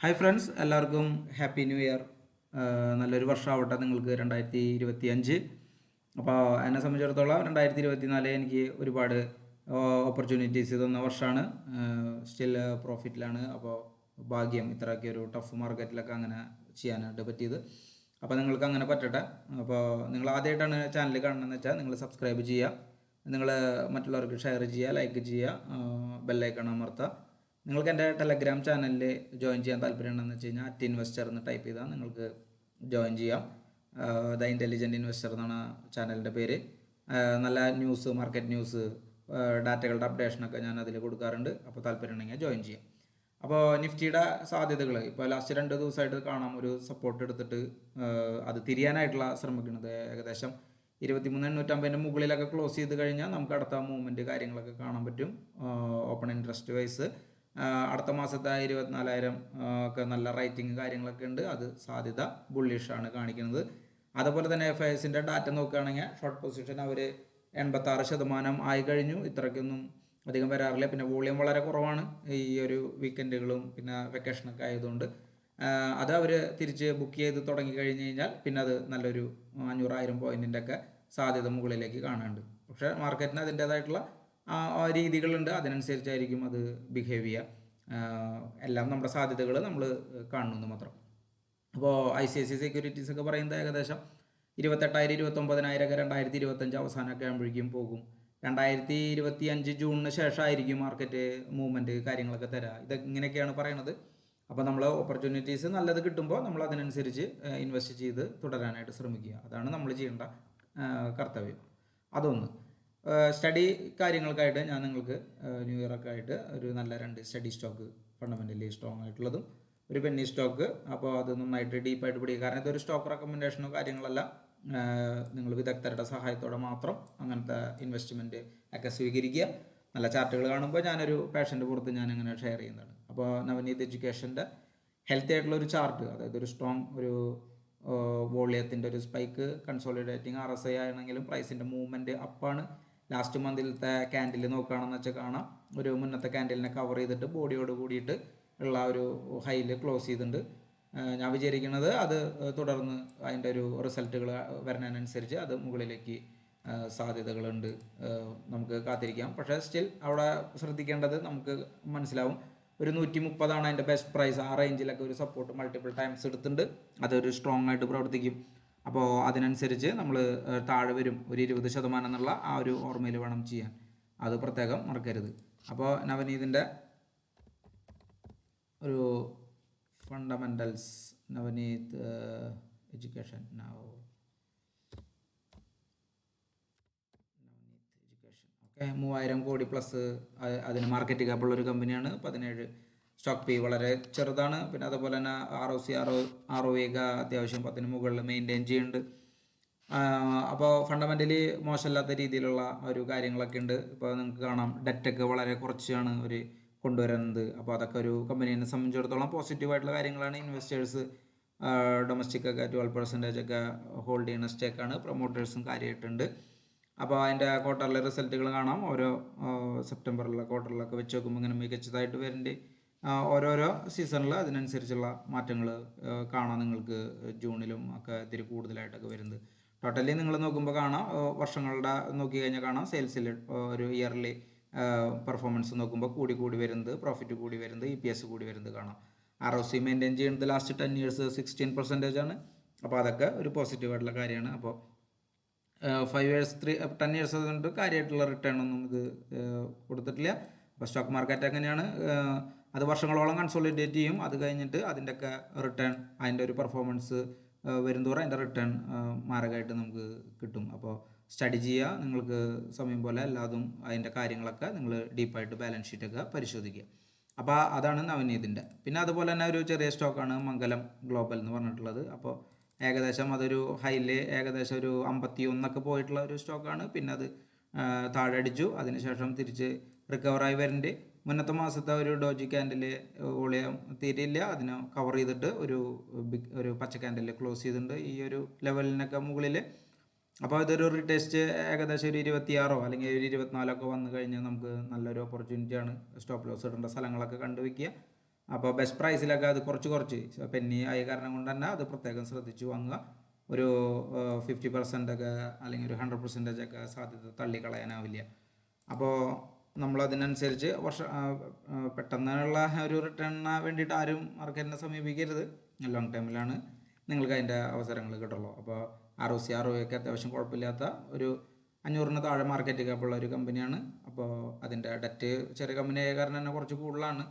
Hi friends എല്ലാവർക്കും happy new year നല്ലൊരു വർഷമാവട്ടെ നിങ്ങൾക്ക് രണ്ടായിരത്തി ഇരുപത്തി അഞ്ച് അപ്പോൾ എന്നെ സംബന്ധിച്ചിടത്തോളം രണ്ടായിരത്തി ഇരുപത്തി നാല് എനിക്ക് ഒരുപാട് ഓപ്പർച്യൂണിറ്റീസ് തന്ന വർഷമാണ് സ്റ്റിൽ പ്രോഫിറ്റിലാണ് അപ്പോൾ ഭാഗ്യം ഇത്രയൊക്കെ ഒരു ടഫ് മാർക്കറ്റിലൊക്കെ അങ്ങനെ ചെയ്യാനായിട്ട് പറ്റിയത്. അപ്പോൾ നിങ്ങൾക്ക് അങ്ങനെ പറ്റട്ടെ. അപ്പോൾ നിങ്ങൾ ആദ്യമായിട്ടാണ് ചാനൽ കാണണമെന്ന് വെച്ചാൽ നിങ്ങൾ സബ്സ്ക്രൈബ് ചെയ്യുക. നിങ്ങൾ മറ്റുള്ളവർക്ക് ഷെയർ ചെയ്യുക ലൈക്ക് ചെയ്യുക. ബെല്ലൈക്കൺ അമർത്തുക. നിങ്ങൾക്ക് എന്റെ ടെലഗ്രാം ചാനലിൽ ജോയിൻ ചെയ്യാൻ താല്പര്യമുണ്ടെന്ന് വെച്ച് കഴിഞ്ഞാൽ അറ്റ് ഇൻവെസ്റ്റർ എന്ന് ടൈപ്പ് ചെയ്താൽ നിങ്ങൾക്ക് ജോയിൻ ചെയ്യാം. ദ ഇന്റലിജന്റ് ഇൻവെസ്റ്റർ എന്നാണ് ചാനലിന്റെ പേര്. നല്ല ന്യൂസ് മാർക്കറ്റ് ന്യൂസ് ഡാറ്റകളുടെ അപ്ഡേഷനൊക്കെ ഞാൻ അതിൽ കൊടുക്കാറുണ്ട്. അപ്പോൾ താല്പര്യം ഉണ്ടെങ്കിൽ ജോയിൻ ചെയ്യാം. അപ്പോൾ നിഫ്റ്റിയുടെ സാധ്യതകൾ ഇപ്പോൾ ലാസ്റ്റ് രണ്ട് ദിവസമായിട്ട് കാണാം ഒരു സപ്പോർട്ട് എടുത്തിട്ട് അത് തിരിയാനായിട്ടുള്ള ശ്രമിക്കുന്നത് ഏകദേശം ഇരുപത്തിമൂന്ന് എണ്ണൂറ്റമ്പതിന്റെ മുകളിലൊക്കെ ക്ലോസ് ചെയ്ത് കഴിഞ്ഞാൽ നമുക്ക് അടുത്ത മൂവ്മെന്റ് കാര്യങ്ങളൊക്കെ കാണാൻ പറ്റും. ഓപ്പൺ ഇൻട്രസ്റ്റ് വൈസ് അടുത്ത മാസത്തെ ഇരുപത്തിനാലായിരം ഒക്കെ നല്ല റൈറ്റിംഗ് കാര്യങ്ങളൊക്കെ ഉണ്ട്. അത് സാധ്യത ബുള്ളിഷാണ് കാണിക്കുന്നത്. അതുപോലെ തന്നെ എഫ് ഐ എസിന്റെ ഡാറ്റ നോക്കുകയാണെങ്കിൽ ഷോർട്ട് പൊസിഷൻ അവർ എൺപത്താറ് ശതമാനം ആയി കഴിഞ്ഞു. ഇത്രയ്ക്കൊന്നും അധികം വരാറില്ല. പിന്നെ വോളിയം വളരെ കുറവാണ് ഈ ഒരു വീക്കെൻഡുകളും പിന്നെ വെക്കേഷനൊക്കെ ആയതുകൊണ്ട്. അത് അവർ തിരിച്ച് ബുക്ക് ചെയ്ത് തുടങ്ങി കഴിഞ്ഞ് കഴിഞ്ഞാൽ പിന്നെ അത് നല്ലൊരു അഞ്ഞൂറായിരം പോയിന്റിന്റെ ഒക്കെ സാധ്യത മുകളിലേക്ക് കാണുന്നുണ്ട് പക്ഷേ മാർക്കറ്റിന് അതിന്റേതായിട്ടുള്ള രീതികളുണ്ട്. അതിനനുസരിച്ചായിരിക്കും അത് ബിഹേവ് ചെയ്യുക എല്ലാം നമ്മുടെ സാധ്യതകൾ നമ്മൾ കാണുന്നു മാത്രം. അപ്പോൾ I C I C securities ഒക്കെ പറയുന്നത് ഏകദേശം ഇരുപത്തെട്ടായിരം ഇരുപത്തൊമ്പതിനായിരം ഒക്കെ രണ്ടായിരത്തി ഇരുപത്തഞ്ച് അവസാനമൊക്കെ ആകുമ്പോഴേക്കും പോകും. രണ്ടായിരത്തി ഇരുപത്തി അഞ്ച് ജൂണിന് ശേഷമായിരിക്കും മാർക്കറ്റ് മൂവ്മെന്റ് കാര്യങ്ങളൊക്കെ തരാം. ഇത് ഇങ്ങനെയൊക്കെയാണ് പറയണത്? അപ്പോൾ നമ്മൾ ഓപ്പർച്യൂണിറ്റീസ് നല്ലത് കിട്ടുമ്പോൾ നമ്മൾ അതിനനുസരിച്ച് ഇൻവെസ്റ്റ് ചെയ്ത് തുടരാനായിട്ട് ശ്രമിക്കുക. അതാണ് നമ്മൾ ചെയ്യേണ്ട ആ, കർത്തവ്യം. അതൊന്ന്. സ്റ്റഡി കാര്യങ്ങൾക്കായിട്ട് ഞാൻ നിങ്ങൾക്ക് ന്യൂ ഇയർ ഒക്കെ ആയിട്ട് ഒരു നല്ല രണ്ട് സ്റ്റഡി സ്റ്റോക്ക് ഫണ്ടമെന്റലി സ്ട്രോങ് ആയിട്ടുള്ളതും ഒരു പെന്നി സ്റ്റോക്ക് അപ്പോൾ അത് നന്നായിട്ട് ഡീപ്പായിട്ട് പിടിക്കുക കാരണം ഇതൊരു സ്റ്റോക്ക് റെക്കമെൻഡേഷനോ കാര്യങ്ങളല്ല. നിങ്ങൾ വിദഗ്ധരുടെ സഹായത്തോടെ മാത്രം അങ്ങനത്തെ ഇൻവെസ്റ്റ്മെന്റ് ഒക്കെ സ്വീകരിക്കുക. നല്ല ചാർട്ടുകൾ കാണുമ്പോൾ ഞാനൊരു പാഷന്റെ പുറത്ത് ഞാൻ അങ്ങനെ ഷെയർ ചെയ്യുന്നതാണ്. അപ്പോൾ നവനീത് എഡ്യൂക്കേഷന്റെ ഹെൽത്തി ആയിട്ടുള്ള ഒരു ചാർട്ട് അതായത് ഒരു സ്ട്രോങ് ഒരു വോളിയത്തിന്റെ ഒരു spike consolidating R S I ആണെങ്കിലും പ്രൈസിന്റെ മൂവ്മെന്റ് അപ്പാണ് ലാസ്റ്റ് മന്തിലത്തെ ക്യാൻഡിൽ നോക്കുകയാണെന്ന് വെച്ചാൽ കാണാം. ഒരു മുന്നത്തെ ക്യാൻഡിലിനെ കവർ ചെയ്തിട്ട് ബോഡിയോട് കൂടിയിട്ട് ഉള്ള ഒരു ഹൈയിൽ ക്ലോസ് ചെയ്തിട്ടുണ്ട്. ഞാൻ വിചാരിക്കുന്നത് അത് തുടർന്ന് അതിന്റെ ഒരു റിസൾട്ടുകൾ വരുന്നതിനനുസരിച്ച് അത് മുകളിലേക്ക് സാധ്യതകളുണ്ട്. നമുക്ക് കാത്തിരിക്കാം. പക്ഷേ സ്റ്റിൽ അവിടെ ശ്രദ്ധിക്കേണ്ടത് നമുക്ക് മനസ്സിലാവും. ഒരു നൂറ്റി മുപ്പതാണ് അതിന്റെ ബെസ്റ്റ് പ്രൈസ് ആ റേഞ്ചിലൊക്കെ ഒരു സപ്പോർട്ട് മൾട്ടിപ്പിൾ ടൈംസ് എടുത്തിട്ടുണ്ട്. അതൊരു സ്ട്രോങ് ആയിട്ട് പ്രവർത്തിക്കും. അപ്പോൾ അതിനനുസരിച്ച് നമ്മൾ താഴെ വരും. ഒരു ഇരുപത് ശതമാനം എന്നുള്ള ആ ഒരു ഓർമ്മയിൽ വേണം ചെയ്യാൻ. അത് പ്രത്യേകം മറക്കരുത്. അപ്പോൾ നവനീതിന്റെ ഒരു ഫണ്ടമെന്റൽസ് നവനീത് എഡ്യൂക്കേഷൻ ഓക്കെ മൂവായിരം കോടി പ്ലസ് അതിന് മാർക്കറ്റ് ക്യാപ്പുള്ള ഒരു കമ്പനിയാണ് പതിനേഴ് സ്റ്റോക്ക് പി വളരെ ചെറുതാണ്. പിന്നെ അതുപോലെ തന്നെ R O C R O R O ഒക്കെ അത്യാവശ്യം പത്തിന് മുകളിൽ മെയിന്റെയിൻ ചെയ്യുന്നുണ്ട്. അപ്പോൾ ഫണ്ടമെന്റലി മോശമില്ലാത്ത രീതിയിലുള്ള ഒരു കാര്യങ്ങളൊക്കെ ഉണ്ട്. ഇപ്പോൾ നിങ്ങൾക്ക് കാണാം ഡെറ്റൊക്കെ വളരെ കുറച്ചാണ് ഒരു കൊണ്ടുവരുന്നത്. അപ്പോൾ അതൊക്കെ ഒരു കമ്പനീനെ സംബന്ധിച്ചിടത്തോളം പോസിറ്റീവായിട്ടുള്ള കാര്യങ്ങളാണ്. ഇൻവെസ്റ്റേഴ്സ് ഡൊമസ്റ്റിക് ഒക്കെ ട്വൽവ് പെർസെന്റേജ് ഒക്കെ ഹോൾഡ് ചെയ്യുന്ന സ്റ്റേക്കാണ് പ്രൊമോട്ടേഴ്സും കാര്യമായിട്ടുണ്ട്. അപ്പോൾ അതിന്റെ ക്വാർട്ടറിലെ റിസൾട്ടുകൾ കാണാം. ഓരോ സെപ്റ്റംബറിലെ ക്വാർട്ടറിലൊക്കെ വെച്ച് നോക്കുമ്പോൾ ഇങ്ങനെ മികച്ചതായിട്ട് വരുന്നുണ്ട് ഓരോരോ സീസണിൽ അതിനനുസരിച്ചുള്ള മാറ്റങ്ങൾ കാണാം നിങ്ങൾക്ക് ജൂണിലും ഒക്കെ ഇത്തിരി കൂടുതലായിട്ടൊക്കെ വരുന്നത്. ടോട്ടലി നിങ്ങൾ നോക്കുമ്പോൾ കാണാം വർഷങ്ങളുടെ നോക്കി കഴിഞ്ഞാൽ കാണാം. സെയിൽസിൽ ഒരു ഇയർലി പെർഫോമൻസ് നോക്കുമ്പോൾ കൂടി കൂടി വരുന്നത് പ്രോഫിറ്റ് കൂടി വരുന്നത് ഇ പി എസ് കൂടി വരുന്നത് കാണാം. ആർ ഒ സി മെയിന്റെയിൻ ചെയ്യുന്നത് last ten years sixteen percentage ആണ്. അപ്പോൾ അതൊക്കെ ഒരു പോസിറ്റീവായിട്ടുള്ള കാര്യമാണ്. അപ്പോൾ five years three ten years അതുകൊണ്ട് കാര്യമായിട്ടുള്ള റിട്ടേൺ ഒന്നും ഇത് കൊടുത്തിട്ടില്ല. അപ്പോൾ സ്റ്റോക്ക് മാർക്കറ്റ് എങ്ങനെയാണ് ഏഹ്, അത് വർഷങ്ങളോളം കൺസോളിഡേറ്റ് ചെയ്യും. അത് കഴിഞ്ഞിട്ട് അതിന്റെയൊക്കെ റിട്ടേൺ അതിന്റെ ഒരു പെർഫോമൻസ് വരുന്തോറും അതിന്റെ റിട്ടേൺ മാരകമായിട്ട് നമുക്ക് കിട്ടും. അപ്പോൾ സ്റ്റഡി ചെയ്യുക നിങ്ങൾക്ക് സമയം പോലെ എല്ലാതും അതിന്റെ കാര്യങ്ങളൊക്കെ നിങ്ങൾ ഡീപ്പായിട്ട് ബാലൻസ് ഷീറ്റൊക്കെ പരിശോധിക്കുക. അപ്പോൾ അതാണ് നവനീതിന്റെ പിന്നെ അതുപോലെ തന്നെ ഒരു ചെറിയ സ്റ്റോക്കാണ് മംഗലം ഗ്ലോബൽ എന്ന് പറഞ്ഞിട്ടുള്ളത്. അപ്പോൾ ഏകദേശം അതൊരു ഹൈയിൽ ഏകദേശം ഒരു അമ്പത്തി ഒന്നൊക്കെ പോയിട്ടുള്ള ഒരു സ്റ്റോക്കാണ് പിന്നെ അത് താഴെ അടിച്ചു. അതിനുശേഷം തിരിച്ച് റിക്കവറായി വരുന്നുണ്ട് മുന്നത്തെ മാസത്തെ ഒരു ഡോജി ക്യാൻഡിൽ വോളിയം തീരില്ല അതിനെ കവർ ചെയ്തിട്ട് ഒരു ബിഗ് ഒരു പച്ച ക്യാൻഡിൽ ക്ലോസ് ചെയ്തിട്ടുണ്ട് ഈ ഒരു ലെവലിനൊക്കെ മുകളിൽ അപ്പോൾ ഇതൊരു റിടെസ്റ്റ് ഏകദേശം ഒരു ഇരുപത്തിയാറോ അല്ലെങ്കിൽ ഒരു ഇരുപത്തിനാലോ ഒക്കെ വന്നു കഴിഞ്ഞാൽ നമുക്ക് നല്ലൊരു ഓപ്പർച്യൂണിറ്റിയാണ് സ്റ്റോപ്പ് ലോസ് ഇടേണ്ട സ്ഥലങ്ങളൊക്കെ കണ്ടുവയ്ക്കുക അപ്പോൾ ബെസ്റ്റ് പ്രൈസിലൊക്കെ അത് കുറച്ച് കുറച്ച്. പെന്നി ആയ കാരണം കൊണ്ട് തന്നെ അത് പ്രത്യേകം ശ്രദ്ധിച്ച് വാങ്ങുക. ഒരു ഫിഫ്റ്റി പെർസെന്റ് ഒക്കെ അല്ലെങ്കിൽ ഒരു ഹൺഡ്രഡ് പെർസെന്റേജ് ഒക്കെ സാധ്യത തള്ളിക്കളയാനാവില്ല. അപ്പോൾ നമ്മൾ അതിനനുസരിച്ച് വർഷ പെട്ടെന്നുള്ള ഒരു റിട്ടേണിന് വേണ്ടിയിട്ട് ആരും മാർക്കറ്റിനെ സമീപിക്കരുത്. ലോങ് ടൈമിലാണ് നിങ്ങൾക്ക് അതിന്റെ അവസരങ്ങൾ കിട്ടുള്ളൂ. അപ്പോൾ R O C R O ഒക്കെ അത്യാവശ്യം കുഴപ്പമില്ലാത്ത ഒരു അഞ്ഞൂറിന് താഴെ മാർക്കറ്റ് ക്യാപ്പുള്ള ഒരു കമ്പനിയാണ് അപ്പോൾ അതിന്റെ ഡെറ്റ് ചെറിയ കമ്പനിയായ കാരണം തന്നെ കുറച്ച് കൂടുതലാണ്.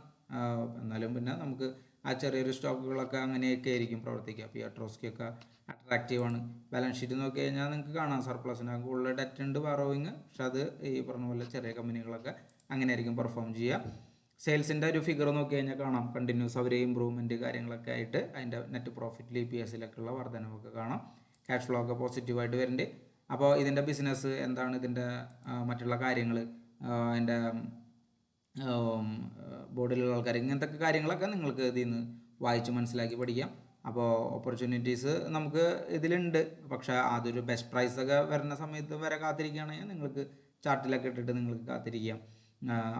എന്നാലും പിന്നെ നമുക്ക് ആ ചെറിയൊരു സ്റ്റോക്കുകളൊക്കെ അങ്ങനെയൊക്കെ ആയിരിക്കും പ്രവർത്തിക്കുക. പിയാട്രോസ്കിയൊക്കെ അട്രാക്റ്റീവാണ് ബാലൻസ് ഷീറ്റ് നോക്കി കഴിഞ്ഞാൽ നിങ്ങൾക്ക് കാണാം സർപ്ലസിന് കൂടുതൽ ഡെറ്റ് ഉണ്ട് ബറോയിങ് പക്ഷെ അത് ഈ പറഞ്ഞ പോലെ ചെറിയ കമ്പനികളൊക്കെ അങ്ങനെ ആയിരിക്കും പെർഫോം ചെയ്യുക. സെയിൽസിന്റെ ഒരു ഫിഗർ നോക്കി കഴിഞ്ഞാൽ കാണാം. കണ്ടിന്യൂസ് അവർ ഇമ്പ്രൂവ്മെന്റ് കാര്യങ്ങളൊക്കെ ആയിട്ട് അതിന്റെ നെറ്റ് പ്രോഫിറ്റിൽ പി എസിലൊക്കെ ഉള്ള വർധനവൊക്കെ കാണാം. ക്യാഷ് ഫ്ലോ ഒക്കെ പോസിറ്റീവായിട്ട് വരുന്നുണ്ട് അപ്പോൾ ഇതിന്റെ ബിസിനസ് എന്താണ്? ഇതിന്റെ മറ്റുള്ള കാര്യങ്ങൾ അതിന്റെ ബോർഡിലുള്ള ആൾക്കാർ ഇങ്ങനത്തെ കാര്യങ്ങളൊക്കെ നിങ്ങൾക്ക് ഇതിൽ നിന്ന് വായിച്ച് മനസ്സിലാക്കി പഠിക്കാം. അപ്പോൾ ഓപ്പർച്യൂണിറ്റീസ് നമുക്ക് ഇതിലുണ്ട്. പക്ഷേ അതൊരു ബെസ്റ്റ് പ്രൈസ് ഒക്കെ വരുന്ന സമയത്ത് വരെ കാത്തിരിക്കുകയാണെങ്കിൽ നിങ്ങൾക്ക് ചാർട്ടിലൊക്കെ ഇട്ടിട്ട് നിങ്ങൾക്ക് കാത്തിരിക്കാം.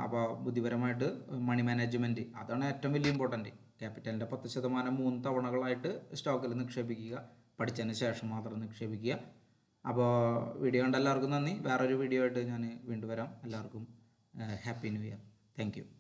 അപ്പോൾ ബുദ്ധിപരമായിട്ട് മണി മാനേജ്മെന്റ് അതാണ് ഏറ്റവും വലിയ ഇമ്പോർട്ടന്റ് ക്യാപിറ്റലിന്റെ പത്ത് ശതമാനം മൂന്ന് തവണകളായിട്ട് സ്റ്റോക്കിൽ നിക്ഷേപിക്കുക. പഠിച്ചതിന് ശേഷം മാത്രം നിക്ഷേപിക്കുക. അപ്പോൾ വീഡിയോ കണ്ട എല്ലാവർക്കും നന്ദി. വേറൊരു വീഡിയോ ആയിട്ട് ഞാൻ വീണ്ടും വരാം. എല്ലാവർക്കും happy new year Thank you.